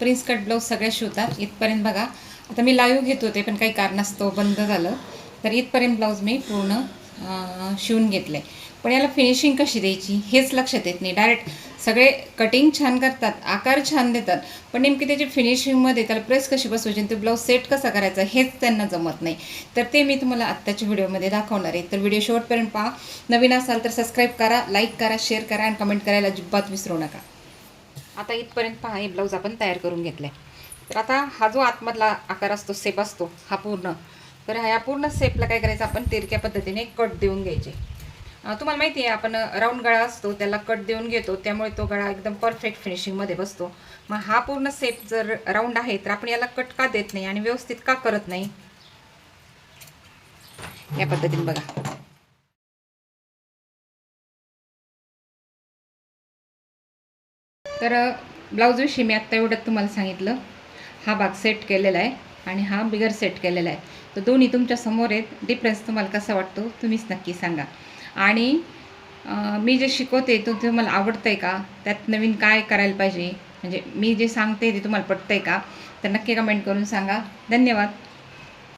Prince cut blouse सगळे शिवतात. इथपर्यंत बघा. आता मी लाईव्ह घेत होते पण काही कारणास्तव बंद झालं. तर इथपर्यंत ब्लाऊज मी पूर्ण शिवून घेतलं आहे पण याला फिनिशिंग कशी द्यायची हेच लक्षात येत नाही. डायरेक्ट सगळे कटिंग छान करतात आकार छान देतात. पण नेमकी त्याची फिनिशिंगमध्ये त्याला प्रेस कशी बसवायची आणि ते ब्लाऊज सेट कसा करायचा हेच त्यांना जमत नाही. तर ते मी तुम्हाला आत्ताच्या व्हिडिओमध्ये दाखवणार आहे. तर व्हिडिओ शेवटपर्यंत पहा. नवीन असाल तर सबस्क्राईब करा लाईक करा शेअर करा आणि कमेंट करायला अजिबात विसरू नका. आता इथपर्यंत पहा हे ब्लाऊज आपण तयार करून घेतलं आहे तर आता हा जो आतमधला आकार असतो सेप असतो हा पूर्ण. तर ह्या पूर्ण सेपला काय करायचं आपण तिरक्या पद्धतीने कट देऊन घ्यायचे. तुम्हाला माहिती आहे आपण राऊंड गळा असतो त्याला कट देऊन घेतो त्यामुळे तो गळा एकदम परफेक्ट फिनिशिंगमध्ये बसतो. मग हा पूर्ण सेप जर राऊंड आहे तर आपण याला कट का देत नाही आणि व्यवस्थित का करत नाही? या पद्धतीने बघा. तर ब्लाऊजविषयी मी आत्ता एवढ्यात तुम्हाला सांगितलं. हा भाग सेट केलेला आहे आणि हा बिगर सेट केलेला आहे. तर दोन्ही तुमच्यासमोर आहेत. डिफरन्स तुम्हाला कसा वाटतो तुम्हीच नक्की सांगा. आणि मी जे शिकवते तो तुम्हाला आवडतं आहे का? त्यात नवीन काय करायला पाहिजे? म्हणजे मी जे सांगते ते तुम्हाला पटतं आहे का? तर नक्की कमेंट करून सांगा. धन्यवाद.